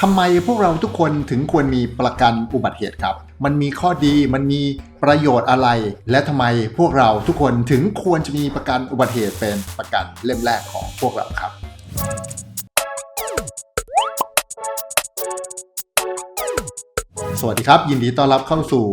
ทำไมพวกเราทุกคนถึงควรมีประกันอุบัติเหตุครับ มันมีข้อดี มันมีประโยชน์อะไร และทำไมพวกเราทุกคนถึงควรจะมีประกันอุบัติเหตุเป็นประกันเล่มแรกของพวกเราครับ สวัสดีครับ ยินดีต้อนรับเข้าสู่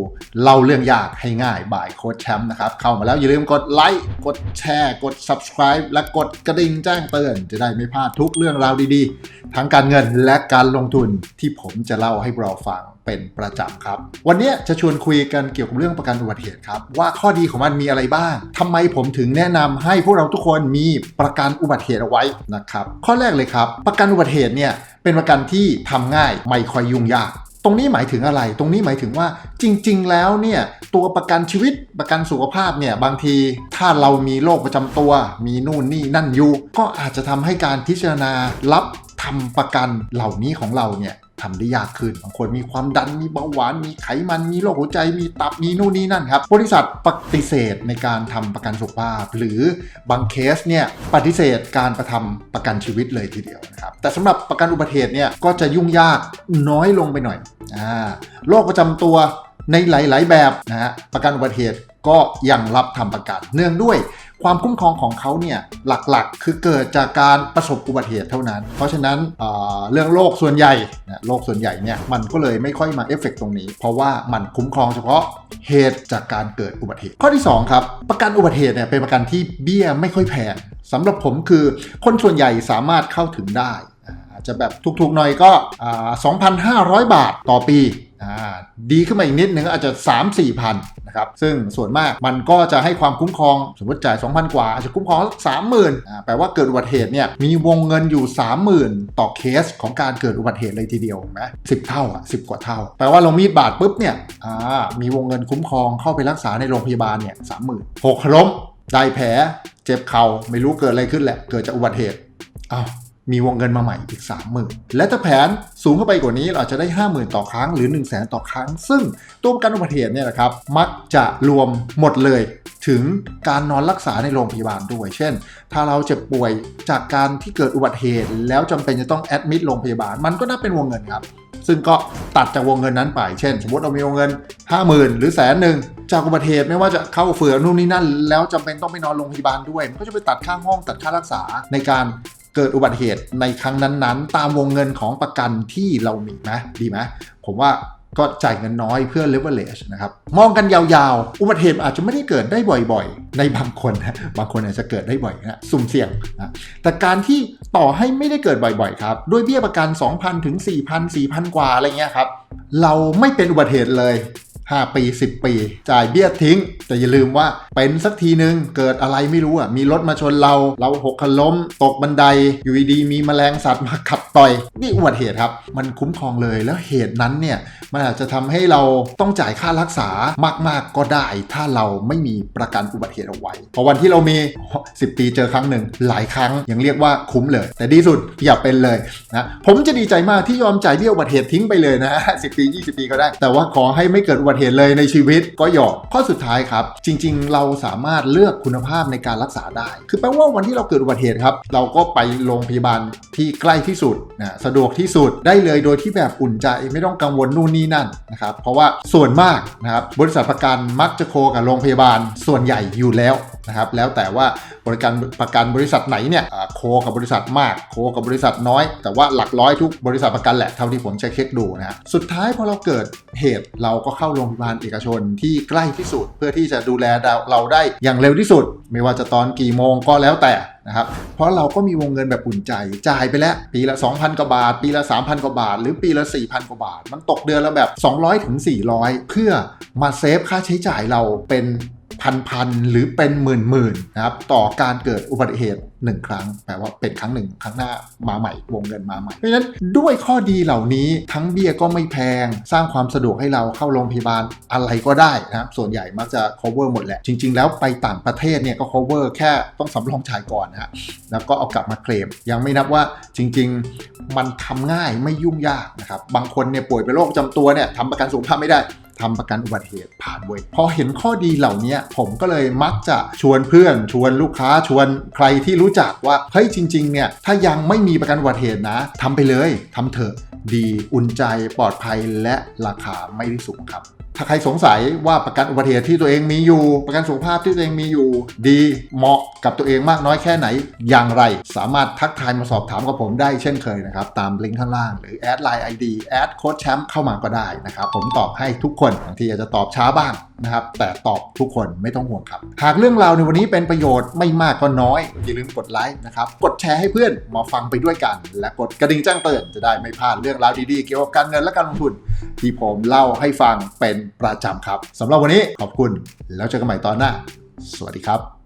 เล่าเรื่องยากให้ง่ายบ่ายโค้ชแชมป์นะครับ เข้ามาแล้วอย่าลืมกดไลค์กดแชร์กด subscribe และกดกระดิ่งแจ้งเตือนจะได้ไม่พลาดทุกเรื่องราวดีๆ ทั้งการเงินและการลงทุนที่ผมจะเล่าให้เราฟังเป็นประจำครับ วันนี้จะชวนคุยกันเกี่ยวกับเรื่องประกันอุบัติเหตุครับ ว่าข้อดีของมันมีอะไรบ้างทำไมผมถึงแนะนำให้พวกเราทุกคนมีประกันอุบัติเหตุเอาไว้นะครับ ข้อแรกเลยครับ ประกันอุบัติเหตุเนี่ยเป็นประกันที่ทำง่ายไม่ค่อยยุ่งยาก ตรงนี้หมายถึงอะไร ตรงนี้หมายถึงว่าจริง ๆ แล้วเนี่ยตัวประกันชีวิตประกันสุขภาพเนี่ยบางทีถ้าเรามีโรคประจำตัว มีนู่นนี่นั่นอยู่ ก็อาจจะทำให้การพิจารณารับทำประกันเหล่านี้ของเราเนี่ยทำได้ยากขึ้น บางคนมีความดัน มีเบาหวาน มีไขมัน มีโรคหัวใจ มีตับ มีนู่นนี่นั่นครับ บริษัทปฏิเสธในการทำประกันสุขภาพ หรือบางเคสเนี่ยปฏิเสธการประทำประกันชีวิตเลยทีเดียวนะครับ แต่สำหรับประกันอุบัติเหตุเนี่ยก็จะยุ่งยากน้อยลงไปหน่อย โรคประจำตัวในหลาย ๆ แบบนะฮะประกันอุบัติเหตุก็ยังรับทำประกัน เนื่องด้วยความคุ้มครองของเขาเนี่ยหลักๆ คือเกิดจากการประสบอุบัติเหตุเท่านั้น เพราะฉะนั้นเเรื่องโรคส่วนใหญ่นะโรคส่วนใหญ่เนี่ยมันก็เลยไม่ค่อยมาเอฟเฟกตรงนี้ เพราะว่ามันคุ้มครองเฉพาะเหตุจากการเกิดอุบัติเหตุ ข้อที่ 2 ครับ ประกันอุบัติเหตุเนี่ยเป็นประกันที่เบี้ยไม่ค่อยแพงสำหรับผมคือคนส่วนใหญ่สามารถเข้าถึงได้ จะแบบถูกๆหน่อยก็ 2,500 บาทต่อปีดีขึ้นมาอีกนิดนึงอาจจะ 3 4พันนะครับซึ่งส่วนมากมันก็จะให้ความคุ้มครองสมมติจ่าย 2,000 กว่า อาจจะคุ้มครอง30,000แปลว่าเกิดอุบัติเหตุเนี่ยมีวงเงินอยู่ 30,000 ต่อเคสของการเกิดอุบัติเหตุเลยทีเดียวนะสิเท่าอะสิกว่าเท่า แปลว่าเรามีดบาดปุ๊บเนี่ยมีวงเงินคุ้มครองเข้าไปรักษาในโรงพยาบาลเนี่ยสามหมื่นหกล้มได้แผลเจ็บเขา่าไม่รู้เกิดอะไรขึ้นแหละเกิดจากอุบัติเหตุอ้าว มีวงเงินมาใหม่อีก 30,000 และถ้าแผนสูงเข้าไปกว่านี้เราจะได้ 50,000 ต่อครั้งหรือ 1 0 0 0 0แต่อครั้ง ซึ่งตัวประกันอุบัติเหตุเนี่ยนะครับมักจะรวมหมดเลยถึงการนอนรักษาในโรงพยาบาลด้วย เช่น ถ้าเราเจ็บป่วยจากการที่เกิดอุบัติเหตุ แล้วจำเป็นจะต้องแอดมิดโรงพยาบาล มันก็น่าเป็นวงเงินครับ ซึ่งก็ตัดจากวงเงินนั้นไป เช่น สมมติเรามีวงเงิน 50,000 หรือแสนหนึ่งจากอุบัติเหตุไม่ว่าจะเข้าเฟือนู่นนี่นั่น แล้วจำเป็นต้องไปนอนโรงพยาบาลด้วย มันก็จะไปตัดค่าห้องตัดค่ารักษาในการ เกิดอุบัติเหตุในครั้งนั้นๆ ตามวงเงินของประกันที่เรามีไหมดีไหมผมว่าก็จ่ายเงินน้อยเพื่อ leverage นะครับ มองกันยาวๆ อุบัติเหตุอาจจะไม่ได้เกิดได้บ่อยๆ ในบางคนนะบางคนอาจจะเกิดได้บ่อยนะสุ่มเสี่ยงนะแต่การที่ต่อให้ไม่ได้เกิดบ่อยๆ ครับด้วยเบี้ยประกัน 2,000 ถึง 4,000 4,000 กว่าอะไรเงี้ยครับ เราไม่เป็นอุบัติเหตุเลย 5 ปี 10 ปี จ่ายเบี้ยทิ้ง แต่อย่าลืมว่าเป็นสักทีหนึ่งเกิดอะไรไม่รู้อะ มีรถมาชนเรา เราหกขล้ม ตกบันได อยู่ดีมีแมลงสัตว์มาขัดต่อย นี่อุบัติเหตุครับ มันคุ้มครองเลยแล้วเหตุนั้นเนี่ย มันอาจจะทำให้เราต้องจ่ายค่ารักษามาก ๆ ก็ได้ ถ้าเราไม่มีประกันอุบัติเหตุเอาไว้พอวันที่เรามี 10 ปีเจอครั้งหนึ่งหลายครั้งยังเรียกว่าคุ้มเลย แต่ดีสุดอย่าเป็นเลยนะผมจะดีใจมากที่ยอมจ่ายเบี้ยอุบัติเหตุทิ้งไปเลยนะสิปี 20 ปีก็ได้ แต่ว่าขอให้ไม่เกิดอุบัติเหตุเลยในชีวิตก็หยอกข้อสุดท้ายครับ จริง ๆ เราสามารถเลือกคุณภาพในการรักษาได้ คือแปลว่าวันที่เราเกิดอุบัติเหตุครับ เราก็ไปโรงพยาบาลที่ใกล้ที่สุดนะสะดวกที่สุดได้เลยโดยที่แบบอุ่นใจไม่ต้องกังวลนู่นนี่นั่นนะครับเพราะว่าส่วนมากนะครับบริษัทประกันมักจะโคกับโรงพยาบาลส่วนใหญ่อยู่แล้ว นะครับแล้วแต่ว่าบริการประกันบริษัทไหนเนี่ยโคกับบริษัทมากโคกับบริษัทน้อย แต่ว่าหลักร้อยทุกบริษัทประกันแหละเท่าที่ผมเช็คดูนะสุดท้ายพอเราเกิดเหตุเราก็เข้าโรงพยาบาลเอกชนที่ใกล้ที่สุด เพื่อที่จะดูแลเราได้อย่างเร็วที่สุด ไม่ว่าจะตอนกี่โมงก็แล้วแต่นะครับเพราะเราก็มีวงเงินแบบอุ่นใจจ่ายไปแล้ว ปีละ 2,000 กว่าบาท ปีละ 3,000 กว่าบาท หรือปีละ 4,000 กว่าบาท มันตกเดือนละแบบ 200ถึง400 เพื่อมาเซฟค่าใช้จ่ายเราเป็น พันๆหรือเป็นหมื่นๆนะครับต่อการเกิดอุบัติเหตุ หนึ่งครั้ง แปลว่าเป็นครั้งหนึ่งครั้งหน้ามาใหม่วงเงินมาใหม่ เพราะฉะนั้นด้วยข้อดีเหล่านี้ทั้งเบี้ยก็ไม่แพง สร้างความสะดวกให้เราเข้าโรงพยาบาลอะไรก็ได้นะครับส่วนใหญ่มักจะ cover หมดแหละ จริง ๆ แล้วไปต่างประเทศเนี่ยก็ cover แค่ต้องสำรองจ่ายก่อนนะฮะแล้วก็เอากลับมาเคลมยังไม่นับว่าจริง ๆ มันทำง่ายไม่ยุ่งยากนะครับบางคนเนี่ยป่วยเป็นโรคประจำตัวเนี่ยทำประกันสุขภาพไม่ได้ทำประกันอุบัติเหตุผ่านเว้ยพอเห็นข้อดีเหล่านี้ผมก็เลยมักจะชวนเพื่อน ชวนลูกค้าชวนใครที่รู้จักว่าเฮ้ยจริงๆเนี่ยถ้ายังไม่มีประกันอุบัติเหตุนะทำไปเลยทำเถอะดีอุ่นใจปลอดภัยและราคาไม่ได้สูงครับถ้าใครสงสัยว่าประกันอุบัติเหตุที่ตัวเองมีอยู่ ประกันสุขภาพที่ตัวเองมีอยู่ ดีเหมาะกับตัวเองมากน้อยแค่ไหน อย่างไร สามารถทักทายมาสอบถามกับผมได้เช่นเคยนะครับ ตามลิงก์ข้างล่าง หรือแอดไลน์ไอดีแอดโค้ดแชมป์เข้ามาก็ได้นะครับ ผมตอบให้ทุกคนบางทีอาจจะตอบช้าบ้างนะครับ แต่ตอบทุกคนไม่ต้องห่วงครับ หากเรื่องราวในวันนี้เป็นประโยชน์ไม่มากก็น้อย อย่าลืมกดไลค์นะครับ กดแชร์ให้เพื่อนมาฟังไปด้วยกัน และกดกระดิ่งแจ้งเตือนจะได้ไม่พลาดเรื่องราวดีๆ เกี่ยวกับการเงินและการลงทุน ที่ผมเล่าให้ฟังเป็นประจำครับสำหรับวันนี้ขอบคุณ แล้วเจอกันใหม่ตอนหน้า สวัสดีครับ